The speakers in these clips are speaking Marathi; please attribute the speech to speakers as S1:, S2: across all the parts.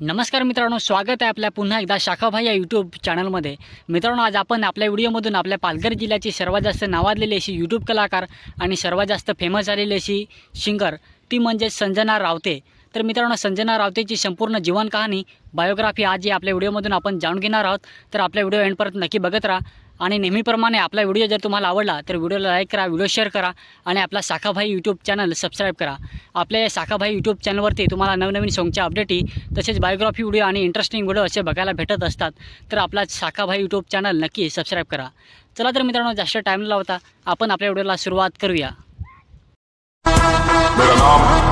S1: नमस्कार मित्रांनो स्वागत आहे आपल्या पुन्हा एकदा शाखाभाई या यूट्यूब चॅनलमध्ये मित्रांनो आज आपण आपल्या व्हिडिओमधून आपल्या पालघर जिल्ह्याची सर्वात जास्त नावाजलेली अशी यूट्यूब कलाकार आणि सर्वात जास्त फेमस झालेली अशी सिंगर ती म्हणजे संजना रावते. तर मित्रांनो संजना रावतेची संपूर्ण जीवन कहाणी बायोग्राफी आज ही आपल्या व्हिडिओमधून आपण जाणून घेणार आहोत. तर आपल्या व्हिडिओ एंडपर्यंत नक्की बघत राहा. आणि नेहमीप्रमाणे आपला व्हिडिओ जर तुम्हाला आवडला तर व्हिडिओला लाईक करा व्हिडिओ शेअर करा आणि आपला शाखाभाई यूट्यूब चॅनल सबस्क्राईब करा. आपल्या या शाखाभाई यूट्यूब चॅनलवरती तुम्हाला नवनवीन सॉंगच्या अपडेटी तसेच बायोग्राफी व्हिडिओ आणि इंटरेस्टिंग व्हिडिओ असे बघायला भेटत असतात तर आपला शाखाभाई यूट्यूब चॅनल नक्की सबस्क्राईब करा. चला तर मित्रांनो जास्त टाईम लावता आपण आपल्या व्हिडिओला सुरुवात करूया.
S2: मेरा नाम है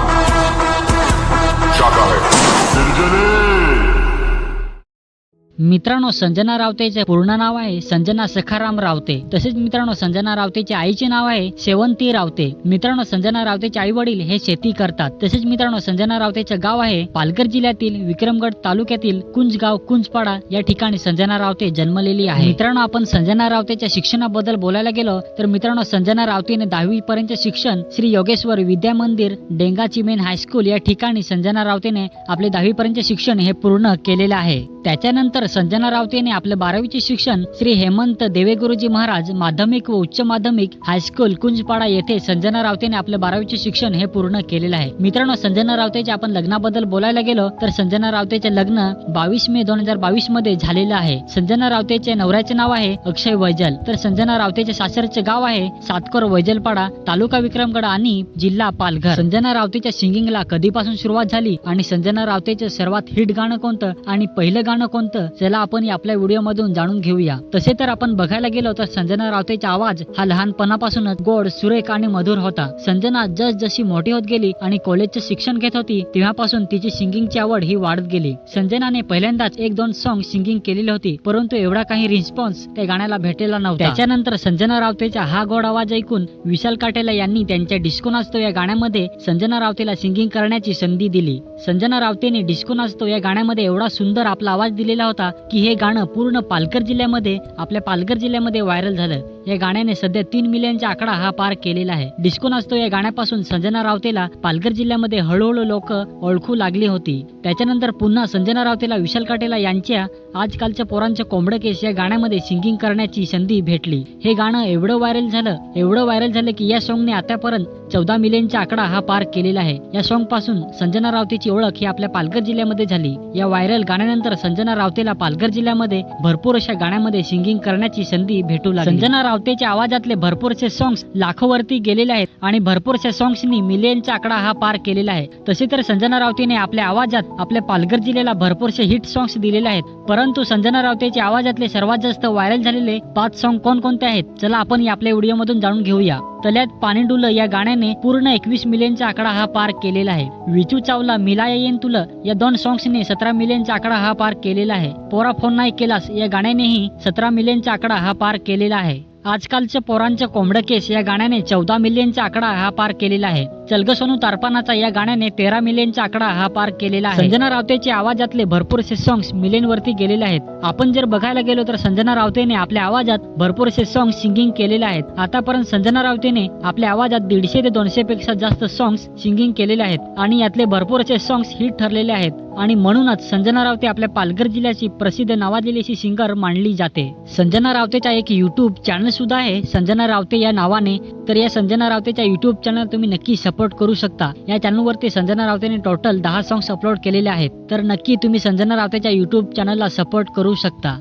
S1: मित्रांनो संजना रावतेचे पूर्ण नाव आहे. संजना सखाराम रावते. तसेच मित्रांनो संजना रावतेचे आईचे नाव आहे शेवंती रावते. मित्रांनो संजना रावतेचे आई वडील हे शेती करतात. तसेच मित्रांनो संजना रावतेचे गाव आहे पालघर जिल्ह्यातील विक्रमगड तालुक्यातील कुंजगाव कुंजपाडा या ठिकाणी संजना रावते जन्मलेली आहे. मित्रांनो आपण संजना रावतेच्या शिक्षणाबद्दल बोलायला गेलो तर मित्रांनो संजना रावतेने दहावी पर्यंत शिक्षण श्री योगेश्वर विद्या मंदिर डेंगा चिमेन हायस्कूल या ठिकाणी संजना रावतेने आपले दहावी पर्यंत शिक्षण हे पूर्ण केलेले आहे. त्याच्यानंतर संजना रावतेने आपलं बारावीचे शिक्षण श्री हेमंत देवेगुरुजी महाराज माध्यमिक व उच्च माध्यमिक हायस्कूल कुंजपाडा येथे संजना रावतेने आपले बारावीचे शिक्षण हे पूर्ण केलेलं आहे. मित्रांनो संजना रावतेच्या आपण लग्नाबद्दल बोलायला गेलो तर संजना रावतेचे लग्न बावीस मे दोन हजार बावीसमध्ये झालेलं आहे. संजना रावतेचे नवऱ्याचे नाव आहे अक्षय वैजल. तर संजना रावतेचे सासरचे गाव आहे सातकोर वैजलपाडा तालुका विक्रमगड आणि जिल्हा पालघर. संजना रावतेच्या सिंगिंगला कधीपासून सुरुवात झाली आणि संजना रावतेचे सर्वात हिट गाणं कोणतं आणि पहिलं गाणं कोणतं? चला आपण आपल्या व्हिडिओ मधून जाणून घेऊया. तसे तर आपण बघायला गेलो तर संजना रावतेचा आवाज हा लहानपणापासूनच गोड सुरेख आणि मधुर होता. संजना जस जशी मोठी होत गेली आणि कॉलेजचे शिक्षण घेत होती तेव्हापासून तिची सिंगिंगची आवड ही वाढत गेली. संजनाने पहिल्यांदाच एक दोन सॉंग सिंगिंग केलेली होती परंतु एवढा काही रिस्पॉन्स त्या गाण्याला भेटलेला नव्हता. त्याच्यानंतर संजना रावतेचा हा गोड आवाज ऐकून विशाल काटेला यांनी त्यांच्या डिस्को नाचतो या गाण्यामध्ये संजना रावतेला सिंगिंग करण्याची संधी दिली. संजना रावतेने डिस्को नाचतो या गाण्यामध्ये एवढा सुंदर आपला आवाज दिलेला होता की हे गाणं पूर्ण पालघर जिल्ह्यामध्ये आपल्या पालघर जिल्ह्यामध्ये व्हायरल झालं. या गाण्याने सध्या तीन मिलियनचा आकडा हा पार केलेला आहे. डिस्को नाचतो या गाण्यापासून संजना रावतेला पालघर जिल्ह्यामध्ये हळूहळू लोक ओळखू लागली होती. त्याच्यानंतर पुन्हा संजना रावतेला विशाल काटेला यांच्या आजकालच्या पोरांच्या कोंबड केस या गाण्यामध्ये सिंगिंग करण्याची संधी भेटली. हे गाणं एवढं व्हायरल झालं एवढं व्हायरल झालं की या सॉंगने आतापर्यंत चौदा मिलियनचा आकडा हा पार केलेला आहे. या सॉंगपासून संजना रावतेची ओळख ही आपल्या पालघर जिल्ह्यामध्ये झाली. या व्हायरल गाण्यानंतर संजना रावतेला पालघर जिल्ह्यामध्ये भरपूर अशा गाण्यामध्ये सिंगिंग करण्याची संधी भेटू लागली. संजना रावतेच्या आवाजातले भरपूरसे सॉंग्स लाखोवरती गेलेले आहेत आणि भरपूरशा सॉंग्सनी मिलियनचा आकडा हा पार केलेला आहे. तसे तर संजना रावतेने आपल्या आवाजात आपल्या पालघर जिल्ह्याला भरपूरसे हिट सॉंग्स दिलेले आहेत. परंतु संजना रावतेच्या आवाजातले सर्वात जास्त व्हायरल झालेले पाच सॉंग कोणकोणते आहेत? चला आपण या आपल्या व्हिडिओमधून जाणून घेऊया. तल्यात पाणीडुल या गाण्याने पूर्ण एकवीस मिलियनचा आकडा हा पार केलेला आहे. विचू चावला मिलाया येन तुलं या दोन सॉंग्सने सतरा मिलियनचा आकडा हा पार केलेला आहे. पोरा फोन नाही केलास या गाण्यानेही सतरा मिलियनचा आकडा हा पार केलेला आहे. आजकालच्या पोरांच्या कोंबड केस या गाण्याने चौदा मिलियनचा आकडा हा पार केलेला आहे. चलग सोनू तारपानाचा या गाण्याने तेरा मिलियनचा आकडा हा पार केलेला आहे. संजना रावतेचे आवाजातले भरपूरसे सॉंग्स मिलियन वरती गेलेले आहेत. आपण जर बघायला गेलो तर संजना रावतेने आपल्या आवाजात भरपूरसे सॉंग सिंगिंग केलेले आहेत. आतापर्यंत संजना रावतेने आपल्या आवाजात दीडशे ते दोनशे पेक्षा जास्त सॉंग्स सिंगिंग केलेले आहेत. आणि यातले भरपूरसे सॉंग्स हिट ठरलेले आहेत. आणि म्हणूनच संजना रावते आपल्या पालघर जिल्ह्याची प्रसिद्ध नावाजलेली अशी सिंगर मानली जाते. संजना रावतेचा एक युट्यूब चॅनल सुद्धा आहे. संजना रावते या नावाने. तर या संजना रावतेच्या युट्यूब चॅनल तुम्ही नक्की सपोर्ट करू शकता. या चॅनलवरती संजना रावतेने टोटल दहा सॉंग्स अपलोड केलेले आहेत. तर नक्की तुम्ही संजना रावतेच्या युट्यूब चॅनलला सपोर्ट करू शकता.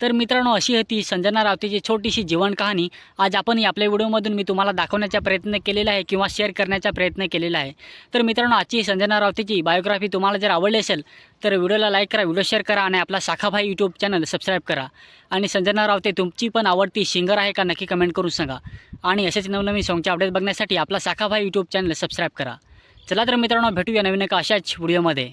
S1: तर मित्रांनो अशी होती संजना रावतेची छोटीशी जीवन कहाणी. आज आपण आपल्या व्हिडिओमधून मी तुम्हाला दाखवण्याचा प्रयत्न केलेला आहे किंवा शेअर करण्याचा प्रयत्न केलेला आहे. तर मित्रांनो आजची संजना रावतेची बायोग्राफी तुम्हाला जर आवडली असेल तर व्हिडिओला लाईक करा व्हिडिओ शेअर करा आणि आपला शाखाभाई यूट्यूब चॅनल सबस्क्राईब करा. आणि संजना रावते तुमची पण आवडती सिंगर आहे का नक्की कमेंट करून सांगा. आणि असेच नवनवीन सॉंगचे अपडेट बघण्यासाठी आपला शाखाभाई यूट्यूब चॅनल सबस्क्राईब करा. चला तर मित्रांनो भेटूया नवीन एका अशाच व्हिडिओमध्ये.